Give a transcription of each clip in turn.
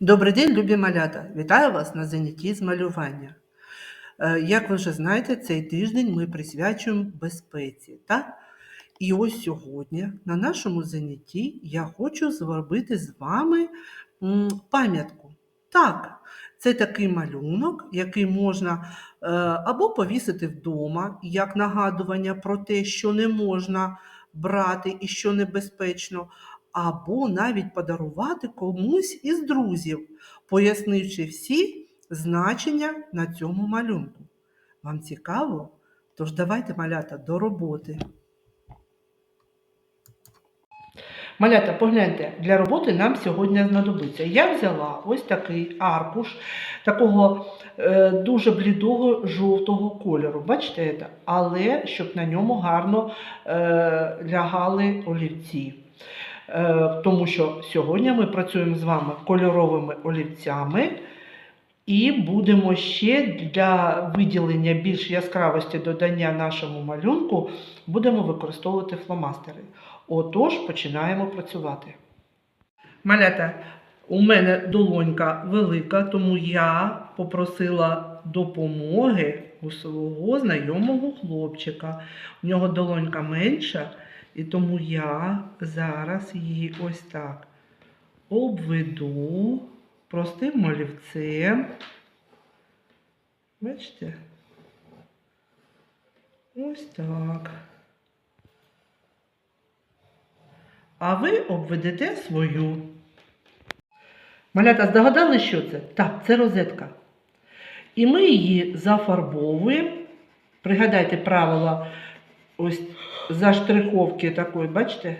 Добрий день, любі малята! Вітаю вас на занятті з малювання. Е, Як ви вже знаєте, цей тиждень ми присвячуємо безпеці. Так? І ось сьогодні на нашому занятті я хочу зробити з вами пам'ятку. Так, це такий малюнок, який можна е, або повісити вдома, як нагадування про те, що не можна брати і що небезпечно, або навіть подарувати комусь із друзів, пояснивши всі значення на цьому малюнку. Вам цікаво? Тож давайте, малята, до роботи. Малята, погляньте, для роботи нам сьогодні знадобиться. Я взяла ось такий аркуш такого е, дуже блідого жовтого кольору. Бачите, але щоб на ньому гарно е, лягали олівці. Е, тому що сьогодні ми працюємо з вами кольоровими олівцями. І будемо ще для виділення більш яскравості додання нашому малюнку будемо використовувати фломастери. Отож, починаємо працювати. Малята, у мене долонька велика, тому я попросила допомоги у свого знайомого хлопчика. У нього долонька менша, і тому я зараз її ось так обведу простим олівцем. Бачите? Ось так. А ви обведете свою. Малята, здогадали, що це? Так, це розетка. І ми її зафарбовуємо. Пригадайте правила ось заштриховки такої, бачите?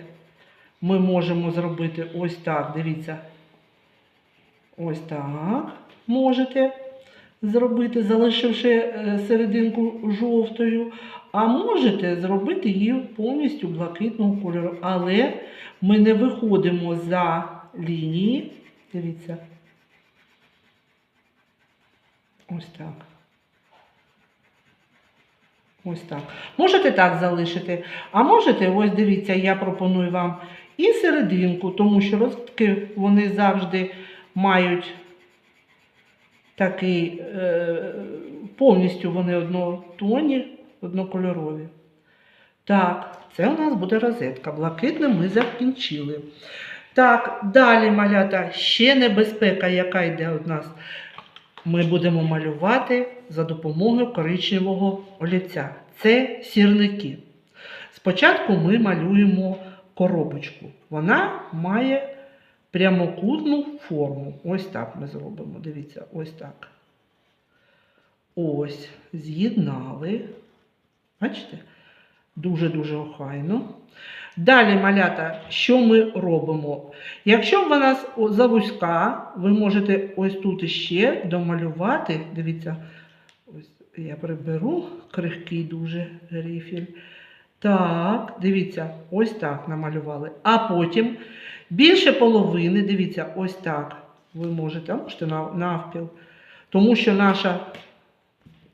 Ми можемо зробити ось так, дивіться. Ось так можете зробити, залишивши е, серединку жовтою, а можете зробити її повністю блакитного кольору. Але ми не виходимо за лінії. Дивіться. Ось так. Ось так. Можете так залишити, а можете, ось дивіться, я пропоную вам і серединку, тому що розтки вони завжди мають такий, е, повністю вони однотонні, однокольорові. Так, це у нас буде розетка. Блакитне ми закінчили. Так, далі малята, ще небезпека, яка йде від нас. Ми будемо малювати за допомогою коричневого олівця. Це сірники. Спочатку ми малюємо коробочку. Вона має прямокутну форму. Ось так ми зробимо. Дивіться, ось так. Ось, з'єднали. Бачите? Дуже-дуже охайно. Далі, малята, що ми робимо? Якщо в нас завузька, ви можете ось тут іще домалювати. Дивіться, ось я приберу крихкий дуже грифіль. Так, дивіться, ось так намалювали. А потім більше половини, дивіться, ось так. Ви можете, можете навпіл. Тому що наша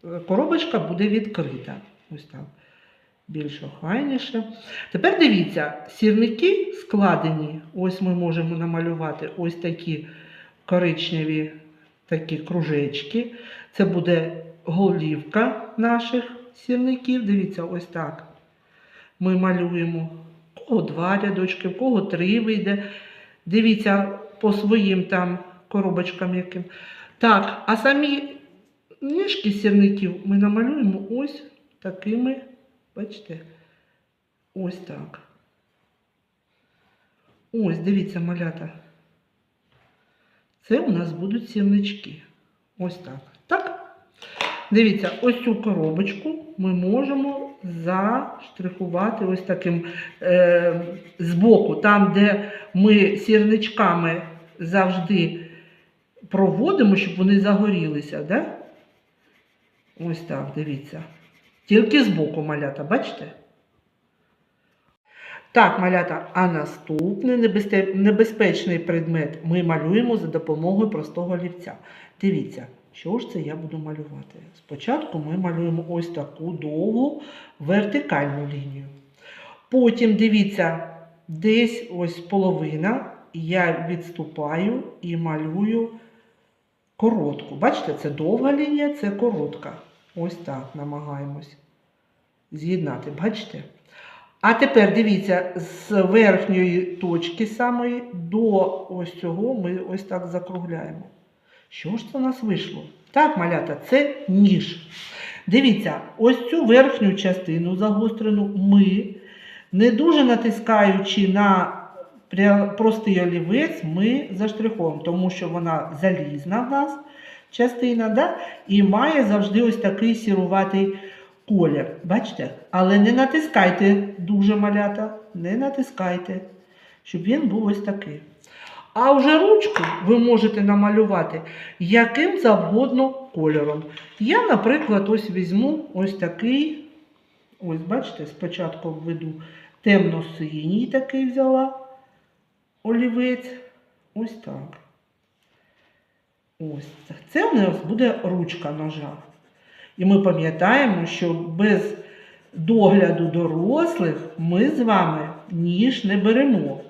е, коробочка буде відкрита. Ось так. Більш охайніше. Тепер дивіться, сірники складені. Ось ми можемо намалювати ось такі коричневі такі кружечки. Це буде голівка наших сірників. Дивіться, ось так. Ми малюємо. В кого два рядочки, в кого три вийде. Дивіться по своїм там коробочкам яким. Так, а самі ніжки сірників ми намалюємо ось такими, бачите, ось так. Ось, дивіться, малята. Це у нас будуть сірнички. Ось так. Так? Дивіться, ось цю коробочку ми можемо заштрихувати ось таким е, збоку, там, де ми сірничками завжди проводимо, щоб вони загорілися. Да? Ось так, дивіться. Тільки збоку малята, бачите? Так, малята, а наступний небезпечний предмет ми малюємо за допомогою простого олівця. Дивіться, що ж це я буду малювати? Спочатку ми малюємо ось таку довгу вертикальну лінію. Потім дивіться, десь ось половина я відступаю і малюю коротку. Бачите, це довга лінія, це коротка. Ось так намагаємось з'єднати. Бачите? А тепер дивіться, з верхньої точки самої до ось цього ми ось так закругляємо. Що ж це у нас вийшло? Так, малята, це ніж. Дивіться, ось цю верхню частину загострену ми, не дуже натискаючи на простий олівець, ми заштриховуємо, тому що вона залізна в нас частина, да? і має завжди ось такий сіруватий колір. Бачите? Але не натискайте дуже малята, не натискайте, щоб він був ось такий. А вже ручку ви можете намалювати яким завгодно кольором. Я, наприклад, ось візьму ось такий. Ось, бачите, спочатку введу темно-синій такий взяла олівець. Ось так. Ось це. У нас буде ручка ножа. І ми пам'ятаємо, що без догляду дорослих ми з вами ніж не беремо.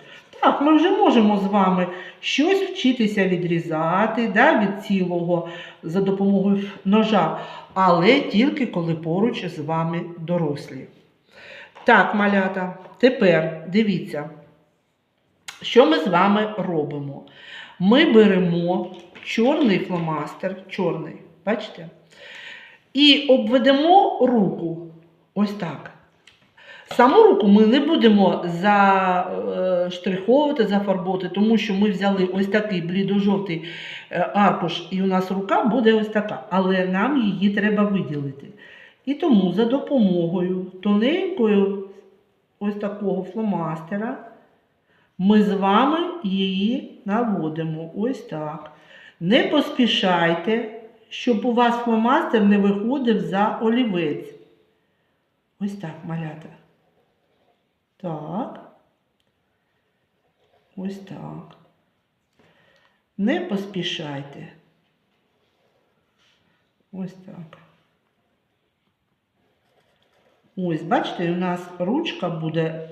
Так, ми вже можемо з вами щось вчитися відрізати да, від цілого за допомогою ножа, але тільки коли поруч з вами дорослі. Так, малята, тепер дивіться, що ми з вами робимо. Ми беремо чорний фломастер, чорний, бачите? І обведемо руку ось так. Саму руку ми не будемо заштриховувати, зафарбовувати, тому що ми взяли ось такий блідо-жовтий е, аркуш, і у нас рука буде ось така, але нам її треба виділити. І тому за допомогою тоненькою ось такого фломастера ми з вами її наводимо ось так. Не поспішайте, щоб у вас фломастер не виходив за олівець. Ось так, малята. Так. Ось так. Не поспішайте. Ось так. Ось, бачите, у нас ручка буде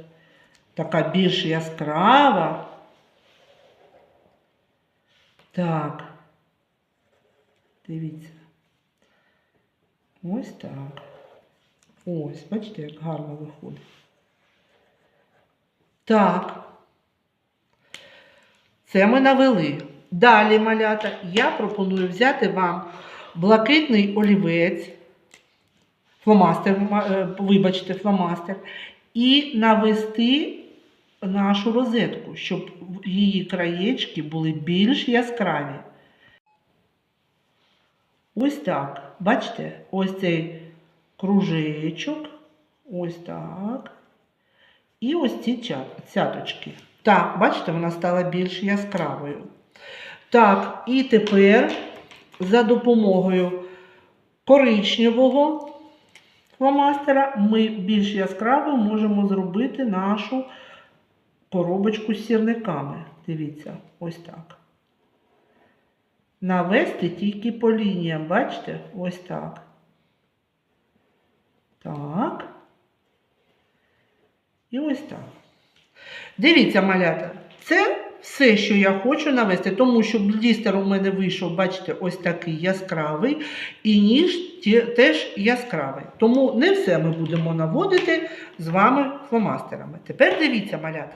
така більш яскрава. Так. Дивіться. Ось так. Ось, бачите, як гарно виходить. Так. Це ми навели. Далі, малята, я пропоную взяти вам блакитний олівець, фломастер, е, вибачте, фломастер, і навести нашу розетку, щоб її краєчки були більш яскраві. Ось так. Бачите, ось цей кружечок. Ось так. І ось ці цяточки. Так, бачите, вона стала більш яскравою. Так, і тепер за допомогою коричневого фломастера ми більш яскраво можемо зробити нашу коробочку з сірниками. Дивіться, ось так. Навести тільки по лініям, бачите? Ось так. Так. І ось так. Дивіться, малята, це все, що я хочу навести, тому що блістер у мене вийшов, бачите, ось такий яскравий, і ніж теж яскравий. Тому не все ми будемо наводити з вами фломастерами. Тепер дивіться, малята.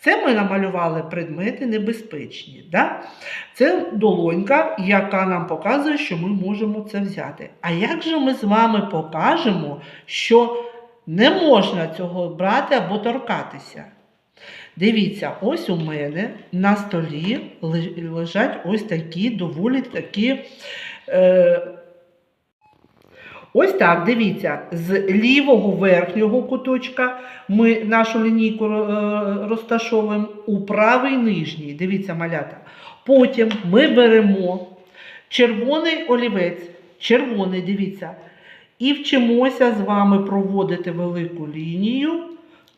Це ми намалювали предмети небезпечні. Да? Це долонька, яка нам показує, що ми можемо це взяти. А як же ми з вами покажемо, що не можна цього брати або торкатися? Дивіться, ось у мене на столі лежать ось такі доволі такі. Е, ось так, дивіться, з лівого верхнього куточка ми нашу лінійку е, розташовуємо у правий нижній. Дивіться, малята. Потім ми беремо червоний олівець, червоний, дивіться, і вчимося з вами проводити велику лінію.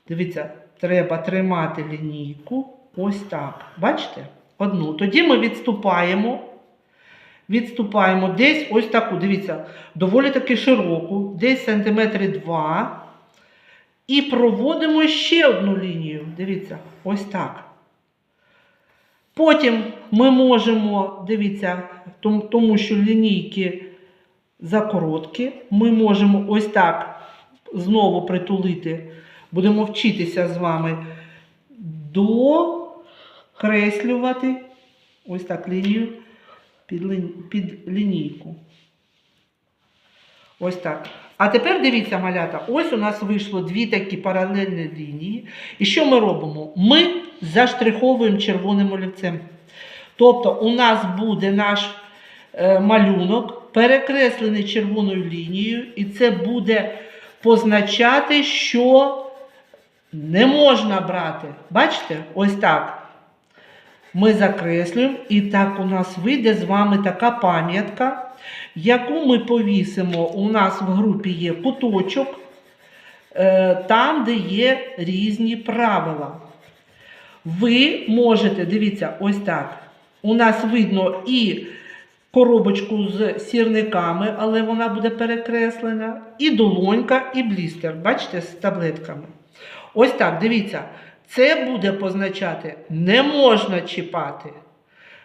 Дивіться, треба тримати лінійку. Ось так. Бачите? Одну. Тоді ми відступаємо. Відступаємо десь ось таку, дивіться, доволі таки широку, десь сантиметри два. І проводимо ще одну лінію. Дивіться, ось так. Потім ми можемо, дивіться, тому що лінійки закороткі, ми можемо ось так знову притулити, будемо вчитися з вами докреслювати ось так лінію під, лін- під лінійку. Ось так. А тепер дивіться, малята, ось у нас вийшло дві такі паралельні лінії. І що ми робимо? Ми заштриховуємо червоним олівцем. Тобто у нас буде наш е, малюнок перекреслений червоною лінією, і це буде позначати, що не можна брати. Бачите? Ось так. Ми закреслюємо, і так у нас вийде з вами така пам'ятка, яку ми повісимо. У нас в групі є куточок, е, там, де є різні правила. Ви можете, дивіться, ось так. У нас видно і коробочку з сірниками, але вона буде перекреслена, і долонька, і блістер. Бачите, з таблетками. Ось так, дивіться. Це буде позначати не можна чіпати.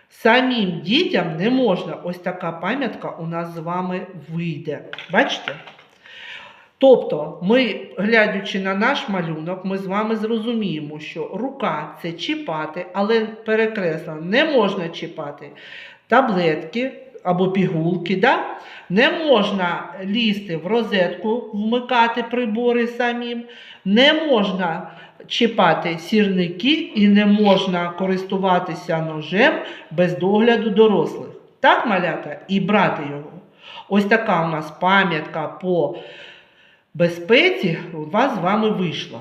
Самим дітям не можна. Ось така пам'ятка у нас з вами вийде. Бачите? Тобто, ми, глядячи на наш малюнок, ми з вами зрозуміємо, що рука це чіпати, але перекреслено не можна чіпати таблетки або пігулки. Да? Не можна лізти в розетку, вмикати прибори самим, не можна чіпати сірники і не можна користуватися ножем без догляду дорослих. Так, малята? І брати його. Ось така у нас пам'ятка по безпеці у вас з вами вийшла.